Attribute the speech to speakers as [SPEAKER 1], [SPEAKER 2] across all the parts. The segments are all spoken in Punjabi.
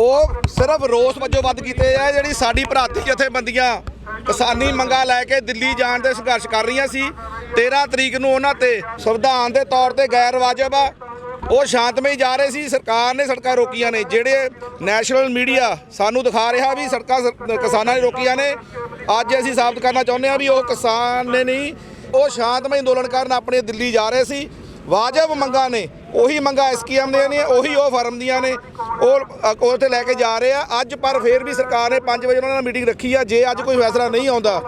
[SPEAKER 1] ਉਹ ਸਿਰਫ ਰੋਸ ਵਜੋਂ ਵੱਧ ਕੀਤੇ ਆ, ਜਿਹੜੀ ਸਾਡੀ ਭਰਾਤੀ ਜਥੇਬੰਦੀਆਂ ਕਿਸਾਨੀ ਮੰਗਾ ਲੈ ਕੇ ਦਿੱਲੀ ਜਾਣ ਦੇ ਸੰਘਰਸ਼ ਕਰ ਰਹੀਆਂ ਸੀ। 13 ਤਰੀਕ ਨੂੰ ਉਹਨਾਂ ਤੇ ਸੰਵਿਧਾਨ ਦੇ ਤੌਰ ਤੇ ਗੈਰ ਵਾਜਬ ਆ। ਉਹ ਸ਼ਾਂਤਮਈ ਜਾ ਰਹੇ ਸੀ, ਸਰਕਾਰ ਨੇ ਸੜਕਾਂ ਰੋਕੀਆਂ ਨੇ। ਜਿਹੜੇ ਨੈਸ਼ਨਲ ਮੀਡੀਆ ਸਾਨੂੰ ਦਿਖਾ ਰਿਹਾ ਵੀ ਸੜਕਾਂ ਸਰ- ਕਿਸਾਨਾਂ ਨੇ ਰੋਕੀਆਂ ਨੇ, ਅੱਜ ਅਸੀਂ ਸਾਬਤ ਕਰਨਾ ਚਾਹੁੰਦੇ ਹਾਂ ਵੀ ਉਹ ਕਿਸਾਨ ਨੇ ਨਹੀਂ, ਉਹ ਸ਼ਾਂਤਮਈ ਅੰਦੋਲਨ ਕਰਨ ਆਪਣੇ ਦਿੱਲੀ ਜਾ ਰਹੇ ਸੀ। ਵਾਜਬ ਮੰਗਾਂ ਨੇ। ਉਹੀ ਮੰਗਾਂ ਐਸਕੇਐਮ ਦੀਆਂ ਨੇ ਉਹੀ ਉਹ ਫਰਮ ਦੀਆਂ ਨੇ। ਉਹ ਅ, ਤੇ ਲੈ ਕੇ ਜਾ ਰਹੇ ਆ। ਅੱਜ ਪਰ ਫੇਰ ਵੀ ਸਰਕਾਰ ਨੇ 5 ਵਜੇ ਉਹਨਾਂ ਨਾਲ ਮੀਟਿੰਗ ਰੱਖੀ ਆ। ਜੇ ਅੱਜ ਕੋਈ ਫੈਸਲਾ ਨਹੀਂ ਆਉਂਦਾ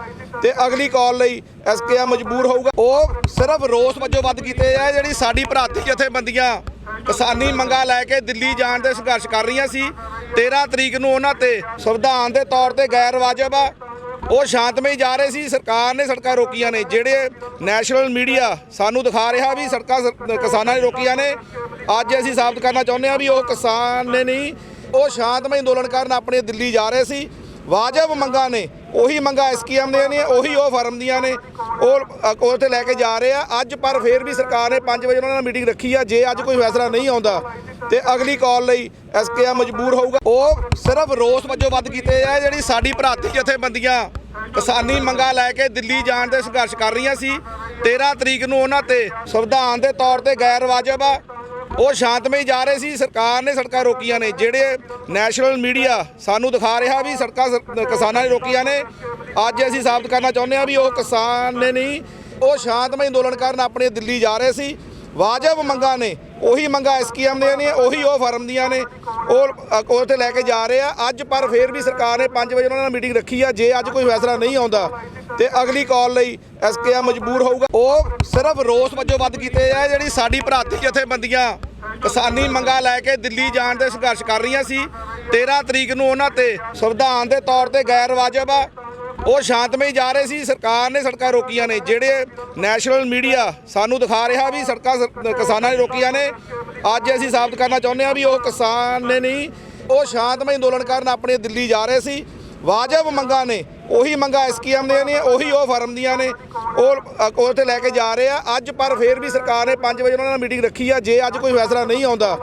[SPEAKER 1] ਤੇ ਅਗਲੀ ਕਾਲ ਲਈ ਐਸਕੇਐਮ ਮਜਬੂਰ ਹੋਊਗਾ। ਉਹ ਸਿਰਫ ਰੋਸ ਵਜੋਂ ਵੱਧ ਕੀਤੇ ਆ ਜਿਹੜੀ ਸਾਡੀ ਭਰਾਤੀ ਜਥੇਬੰਦੀਆਂ ਕਿਸਾਨੀ ਮੰਗਾ ਲੈ ਕੇ ਦਿੱਲੀ ਜਾਣ ਦੇ ਸੰਘਰਸ਼ ਕਰ ਰਹੀਆਂ ਸੀ। 13 ਤਰੀਕ ਨੂੰ ਉਹਨਾਂ ਤੇ ਸੰਵਿਧਾਨ ਦੇ ਤੌਰ ਤੇ ਗੈਰ ਵਾਜਬ ਆ। ਉਹ ਸ਼ਾਂਤਮਈ ਜਾ ਰਹੇ ਸੀ ਸਰਕਾਰ ਨੇ ਸੜਕਾਂ ਰੋਕੀਆਂ ਨੇ ਜਿਹੜੇ ਨੈਸ਼ਨਲ ਮੀਡੀਆ ਸਾਨੂੰ ਦਿਖਾ ਰਿਹਾ ਵੀ ਸੜਕਾਂ ਸਰ- ਕਿਸਾਨਾਂ ਨੇ ਰੋਕੀਆਂ ਨੇ ਅੱਜ ਅਸੀਂ ਸਾਬਤ ਕਰਨਾ ਚਾਹੁੰਦੇ ਹਾਂ ਵੀ ਉਹ ਕਿਸਾਨ ਨੇ ਨਹੀਂ ਉਹ ਸ਼ਾਂਤਮਈ ਅੰਦੋਲਨ ਕਰਨ ਆਪਣੇ ਦਿੱਲੀ ਜਾ ਰਹੇ ਸੀ ਵਾਜਬ ਮੰਗਾਂ ਨੇ ਉਹੀ ਮੰਗਾਂ ਐਸਕੇਐਮ ਦੀਆਂ ਨੇ ਉਹੀ ਉਹ ਫਰਮ ਦੀਆਂ ਨੇ ਉਹ ਅ, ਉਹ ਤੇ ਲੈ ਕੇ ਜਾ ਰਹੇ ਆ ਅੱਜ ਪਰ ਫੇਰ ਵੀ ਸਰਕਾਰ ਨੇ 5 ਵਜੇ ਉਹਨਾਂ ਨਾਲ ਮੀਟਿੰਗ ਰੱਖੀ ਆ ਜੇ ਅੱਜ ਕੋਈ ਫੈਸਲਾ ਨਹੀਂ ਆਉਂਦਾ ਤੇ ਅਗਲੀ ਕਾਲ ਲਈ ਐਸਕੇਐਮ ਮਜਬੂਰ ਹੋਊਗਾ। ਉਹ ਸਿਰਫ ਰੋਸ ਵਜੋਂ ਵੱਧ ਕੀਤੇ ਆ, ਜਿਹੜੀ ਸਾਡੀ ਭਰਾਤੀ ਜਥੇਬੰਦੀਆਂ ਕਿਸਾਨੀ ਮੰਗਾ ਲੈ ਕੇ ਦਿੱਲੀ ਜਾਣ ਦੇ ਸੰਘਰਸ਼ ਕਰ ਰਹੀਆਂ ਸੀ। 13 ਤਰੀਕ ਨੂੰ ਉਹਨਾਂ ਤੇ ਸੰਵਿਧਾਨ ਦੇ ਤੌਰ ਤੇ ਗੈਰ ਵਾਜਬ ਆ। ਉਹ ਸ਼ਾਂਤਮਈ ਜਾ ਰਹੇ ਸੀ, ਸਰਕਾਰ ਨੇ ਸੜਕਾਂ ਰੋਕੀਆਂ ਨੇ। ਜਿਹੜੇ ਨੈਸ਼ਨਲ ਮੀਡੀਆ ਸਾਨੂੰ ਦਿਖਾ ਰਿਹਾ ਵੀ ਸੜਕਾਂ ਸਰ- ਕਿਸਾਨਾਂ ਨੇ ਰੋਕੀਆਂ ਨੇ, ਅੱਜ ਅਸੀਂ ਸਾਬਤ ਕਰਨਾ ਚਾਹੁੰਦੇ ਹਾਂ ਵੀ ਉਹ ਕਿਸਾਨ ਨੇ ਨਹੀਂ, ਉਹ ਸ਼ਾਂਤਮਈ ਅੰਦੋਲਨ ਕਰਨ ਆਪਣੇ ਦਿੱਲੀ ਜਾ ਰਹੇ ਸੀ। ਵਾਜਬ ਮੰਗਾਂ ਨੇ ਉਹੀ ਮੰਗਾਂ ਐਸਕੇਐਮ ਦੀਆਂ ਨੇ ਉਹੀ ਉਹ ਫਰਮ ਦੀਆਂ ਨੇ ਉਹ ਅ, ਉਹ ਤੇ ਲੈ ਕੇ ਜਾ ਰਹੇ ਆ। ਅੱਜ ਪਰ ਫੇਰ ਵੀ ਸਰਕਾਰ ਨੇ 5 ਵਜੇ ਉਹਨਾਂ ਨਾਲ ਮੀਟਿੰਗ ਰੱਖੀ ਆ ਜੇ ਅੱਜ ਕੋਈ ਫੈਸਲਾ ਨਹੀਂ ਆਉਂਦਾ ਤੇ ਅਗਲੀ ਕਾਲ ਲਈ ਐਸਕੇਐਮ ਮਜਬੂਰ ਹੋਊਗਾ। ਉਹ ਸਿਰਫ ਰੋਸ ਵਜੋਂ ਵੱਧ ਕੀਤੇ ਆ ਜਿਹੜੀ ਸਾਡੀ ਭਰਾਤੀ ਜਥੇਬੰਦੀਆਂ ਕਿਸਾਨੀ ਮੰਗਾ ਲੈ ਕੇ ਦਿੱਲੀ ਜਾਣ ਦੇ ਸੰਘਰਸ਼ ਕਰ ਰਹੀਆਂ ਸੀ 13 ਤਰੀਕ ਨੂੰ ਉਹਨਾਂ ਤੇ ਸੰਵਿਧਾਨ ਦੇ ਤੌਰ ਤੇ ਗੈਰ ਵਾਜਬ ਆ। ਉਹ ਸ਼ਾਂਤਮਈ ਜਾ ਰਹੇ ਸੀ ਸਰਕਾਰ ਨੇ ਸੜਕਾਂ ਰੋਕੀਆਂ ਨੇ ਜਿਹੜੇ ਨੈਸ਼ਨਲ ਮੀਡੀਆ ਸਾਨੂੰ ਦਿਖਾ ਰਿਹਾ ਵੀ ਸੜਕਾਂ ਸਰ- ਕਿਸਾਨਾਂ ਨੇ ਰੋਕੀਆਂ ਨੇ ਅੱਜ ਅਸੀਂ ਸਾਬਤ ਕਰਨਾ ਚਾਹੁੰਦੇ ਹਾਂ ਵੀ ਉਹ ਕਿਸਾਨ ਨੇ ਨਹੀਂ ਉਹ ਸ਼ਾਂਤਮਈ ਅੰਦੋਲਨ ਕਰਨ ਆਪਣੇ ਦਿੱਲੀ ਜਾ ਰਹੇ ਸੀ ਵਾਜਬ ਮੰਗਾਂ ਨੇ ਉਹੀ ਮੰਗਾਂ ਐਸਕੇਐਮ ਦੀਆਂ ਨੇ ਉਹੀ ਉਹ ਫਰਮ ਦੀਆਂ ਨੇ ਉਹ ਅ, ਤੇ ਲੈ ਕੇ ਜਾ ਰਹੇ ਆ ਅੱਜ ਪਰ ਫੇਰ ਵੀ ਸਰਕਾਰ ਨੇ 5 ਵਜੇ ਉਹਨਾਂ ਨਾਲ ਮੀਟਿੰਗ ਰੱਖੀ ਆ ਜੇ ਅੱਜ ਕੋਈ ਫੈਸਲਾ ਨਹੀਂ ਆਉਂਦਾ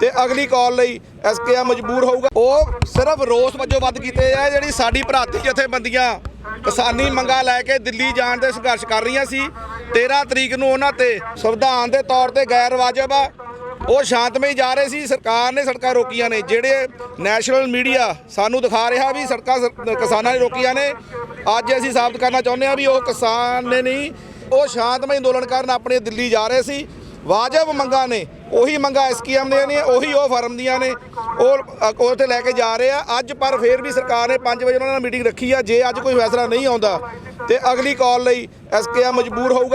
[SPEAKER 1] ਤੇ ਅਗਲੀ ਕਾਲ ਲਈ ਐਸਕੇਐਮ ਮਜਬੂਰ ਹੋਊਗਾ। ਉਹ ਸਿਰਫ ਰੋਸ ਵਜੋਂ ਵੱਧ ਕੀਤੇ ਆ ਜਿਹੜੀ ਸਾਡੀ ਭਰਾਤੀ ਜਥੇਬੰਦੀਆਂ ਕਿਸਾਨੀ ਮੰਗਾ ਲੈ ਕੇ ਦਿੱਲੀ ਜਾਣ ਦੇ ਸੰਘਰਸ਼ ਕਰ ਰਹੀਆਂ ਸੀ 13 ਤਰੀਕ ਨੂੰ ਉਹਨਾਂ ਤੇ ਸੰਵਿਧਾਨ ਦੇ ਤੌਰ ਤੇ ਗੈਰ ਵਾਜਬ ਆ। ਉਹ ਸ਼ਾਂਤਮਈ ਜਾ ਰਹੇ ਸੀ, ਸਰਕਾਰ ਨੇ ਸੜਕਾਂ ਰੋਕੀਆਂ ਨੇ, ਜਿਹੜੇ ਨੈਸ਼ਨਲ ਮੀਡੀਆ ਸਾਨੂੰ ਦਿਖਾ ਰਿਹਾ ਵੀ ਸੜਕਾਂ ਸਰ- ਕਿਸਾਨਾਂ ਨੇ ਰੋਕੀਆਂ ਨੇ। ਅੱਜ ਅਸੀਂ ਸਾਬਤ ਕਰਨਾ ਚਾਹੁੰਦੇ ਹਾਂ ਵੀ ਉਹ ਕਿਸਾਨ ਨੇ ਨਹੀਂ, ਉਹ ਸ਼ਾਂਤਮਈ ਅੰਦੋਲਨ ਕਰਨ ਆਪਣੇ ਦਿੱਲੀ ਜਾ ਰਹੇ ਸੀ। ਵਾਜਬ ਮੰਗਾਂ ਨੇ। ਉਹੀ ਮੰਗਾਂ ਐਸਕੇਐਮ ਦੀਆਂ ਨੇ, ਉਹੀ ਉਹ ਫਰਮ ਦੀਆਂ ਨੇ। ਉਹ ਉੱਥੇ ਲੈ ਕੇ ਜਾ ਰਹੇ ਆ। ਅੱਜ ਪਰ ਫੇਰ ਵੀ ਸਰਕਾਰ ਨੇ 5 ਵਜੇ ਉਹਨਾਂ ਨਾਲ ਮੀਟਿੰਗ ਰੱਖੀ ਆ। ਜੇ ਅੱਜ ਕੋਈ ਫੈਸਲਾ ਨਹੀਂ ਆਉਂਦਾ ਤੇ ਅਗਲੀ ਕਾਲ ਲਈ ਐਸਕੇਐਮ ਮਜਬੂਰ ਹੋਊਗਾ।